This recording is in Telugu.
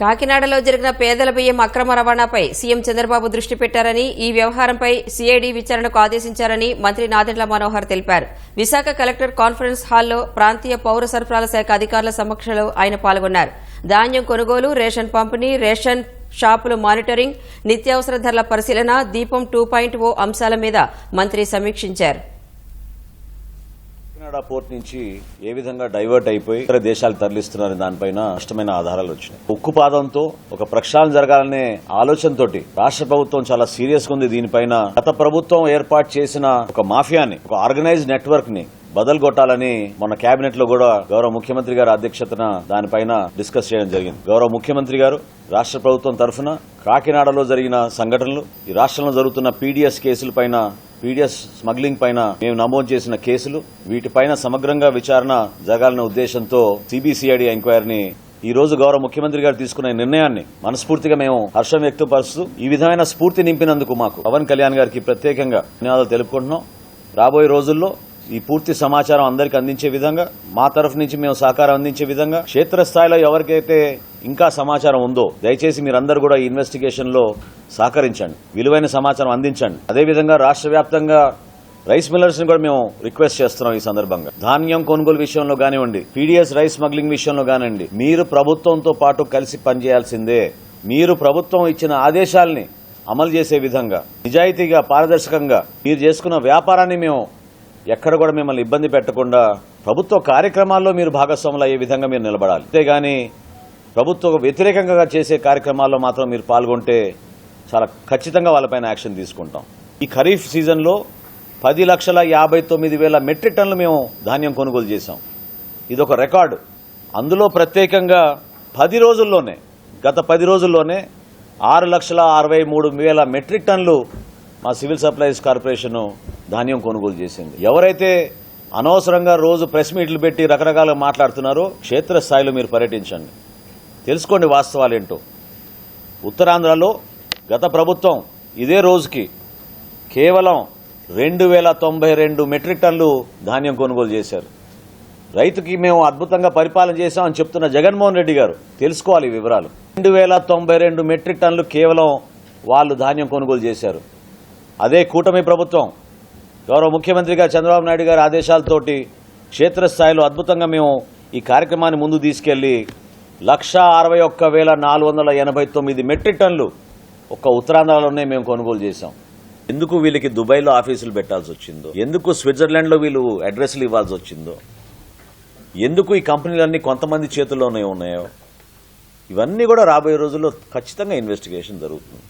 కాకినాడలో జరిగిన పేదల బియ్యం అక్రమ రవాణాపై సీఎం చంద్రబాబు దృష్టి పెట్టారని ఈ వ్యవహారంపై సీఐడి విచారణకు ఆదేశించారని మంత్రి నాదెండ్ల మనోహర్ తెలిపారు. విశాఖ కలెక్టర్ కాన్ఫరెన్స్ హాల్లో ప్రాంతీయ పౌర సరఫరాల శాఖ అధికారుల సమక్షంలో ఆయన పాల్గొన్నారు. ధాన్యం కొనుగోలు రేషన్ పంపిణీ రేషన్ షాపుల మానిటరింగ్ నిత్యావసర ధరల పరిశీలన దీపం టూ పాయింట్ ఓ అంశాల మీద మంత్రి సమీక్షించారు. కాకినాడ పోర్ట్ నుంచి ఏ విధంగా డైవర్ట్ అయిపోయి ఇతర దేశాలు తరలిస్తున్నారని దానిపైన స్పష్టమైన ఆధారాలు వచ్చినాయి. ఉక్కు పాదంతో ఒక ప్రక్షాళన జరగాలనే ఆలోచనతోటి రాష్ట్ర ప్రభుత్వం చాలా సీరియస్గా ఉంది. దీనిపైన గత ప్రభుత్వం ఏర్పాటు చేసిన ఒక మాఫియాని ఒక ఆర్గనైజ్ నెట్వర్క్ని బదలు కొట్టాలని మన కేబినెట్లో కూడా గౌరవ ముఖ్యమంత్రి గారి అధ్యక్షతన దానిపైన డిస్కస్ చేయడం జరిగింది. గౌరవ ముఖ్యమంత్రి గారు రాష్ట్ర ప్రభుత్వం తరఫున కాకినాడలో జరిగిన సంఘటనలు ఈ రాష్ట్రంలో జరుగుతున్న పీడీఎస్ కేసులపైన పీడిఎస్ స్మగ్లింగ్ పైన మేము నమోదు చేసిన కేసులు వీటిపైన సమగ్రంగా విచారణ జరగాలనే ఉద్దేశంతో సిబిసిఐడి ఎంక్వైరీని ఈ రోజు గౌరవ ముఖ్యమంత్రి గారు తీసుకున్న నిర్ణయాన్ని మనస్ఫూర్తిగా మేము హర్షం వ్యక్తపరుస్తూ ఈ విధమైన స్ఫూర్తి నింపినందుకు మాకు పవన్ కళ్యాణ్ గారికి ప్రత్యేకంగా ధన్యవాదాలు తెలుపుకుంటున్నాం. రాబోయే రోజుల్లో ఈ పూర్తి సమాచారం అందరికి అందించే విధంగా మా తరఫు నుంచి మేము సహకారం అందించే విధంగా క్షేత్రస్థాయిలో ఎవరికైతే ఇంకా సమాచారం ఉందో దయచేసి మీరందరూ కూడా ఈ ఇన్వెస్టిగేషన్లో సహకరించండి. విలువైన సమాచారం అందించండి. అదేవిధంగా రాష్ట్ర వ్యాప్తంగా రైస్ మిల్లర్స్ని కూడా మేము రిక్వెస్ట్ చేస్తున్నాం ఈ సందర్భంగా. ధాన్యం కొనుగోలు విషయంలో కానివ్వండి పీడీఎస్ రైస్ స్మగ్లింగ్ విషయంలో కానివ్వండి మీరు ప్రభుత్వంతో పాటు కలిసి పనిచేయాల్సిందే. మీరు ప్రభుత్వం ఇచ్చిన ఆదేశాల్ని అమలు చేసే విధంగా నిజాయితీగా పారదర్శకంగా మీరు చేసుకున్న వ్యాపారాన్ని మేము ఎక్కడ కూడా మిమ్మల్ని ఇబ్బంది పెట్టకుండా ప్రభుత్వ కార్యక్రమాల్లో మీరు భాగస్వాములు అయ్యే విధంగా మీరు నిలబడాలి. అంతేగాని ప్రభుత్వ వ్యతిరేకంగా చేసే కార్యక్రమాల్లో మాత్రం మీరు పాల్గొంటే చాలా ఖచ్చితంగా వాళ్ళపైన యాక్షన్ తీసుకుంటాం. ఈ ఖరీఫ్ సీజన్లో పది లక్షల యాభై తొమ్మిది వేల మెట్రిక్ టన్నులు మేము ధాన్యం కొనుగోలు చేశాం. ఇదొక రికార్డు. అందులో ప్రత్యేకంగా పది రోజుల్లోనే గత పది రోజుల్లోనే ఆరు లక్షల అరవై మూడు వేల మెట్రిక్ టన్నులు మా సివిల్ సప్లైస్ కార్పొరేషన్ ధాన్యం కొనుగోలు చేసింది. ఎవరైతే అనవసరంగా రోజు ప్రెస్ మీట్లు పెట్టి రకరకాలుగా మాట్లాడుతున్నారో క్షేత్రస్థాయిలో మీరు పర్యటించండి. తెలుసుకోండి వాస్తవాలేంటో. ఉత్తరాంధ్రలో గత ప్రభుత్వం ఇదే రోజుకి కేవలం రెండు వేల తొంభై రెండు మెట్రిక్ టన్నులు ధాన్యం కొనుగోలు చేశారు. రైతుకి మేము అద్భుతంగా పరిపాలన చేశామని చెప్తున్న జగన్మోహన్ రెడ్డి గారు తెలుసుకోవాలి వివరాలు. రెండు వేల తొంభై రెండు మెట్రిక్ టన్నులు కేవలం వాళ్ళు ధాన్యం కొనుగోలు చేశారు. అదే కూటమి ప్రభుత్వం. గౌరవ ముఖ్యమంత్రిగా చంద్రబాబు నాయుడు గారి ఆదేశాలతోటి క్షేత్రస్థాయిలో అద్భుతంగా మేము ఈ కార్యక్రమాన్ని ముందు తీసుకెళ్ళి లక్ష అరవై ఒక్క వేల నాలుగు వందల ఎనభై తొమ్మిది మెట్రిక్ టన్నులు ఒక్క ఉత్తరాంధ్రలోనే మేము కొనుగోలు చేశాం. ఎందుకు వీళ్ళకి దుబాయ్లో ఆఫీసులు పెట్టాల్సి వచ్చిందో? ఎందుకు స్విట్జర్లాండ్లో వీళ్ళు అడ్రస్లు ఇవ్వాల్సి వచ్చిందో? ఎందుకు ఈ కంపెనీలన్నీ కొంతమంది చేతుల్లోనే ఉన్నాయో? ఇవన్నీ కూడా రాబోయే రోజుల్లో ఖచ్చితంగా ఇన్వెస్టిగేషన్ జరుగుతుంది.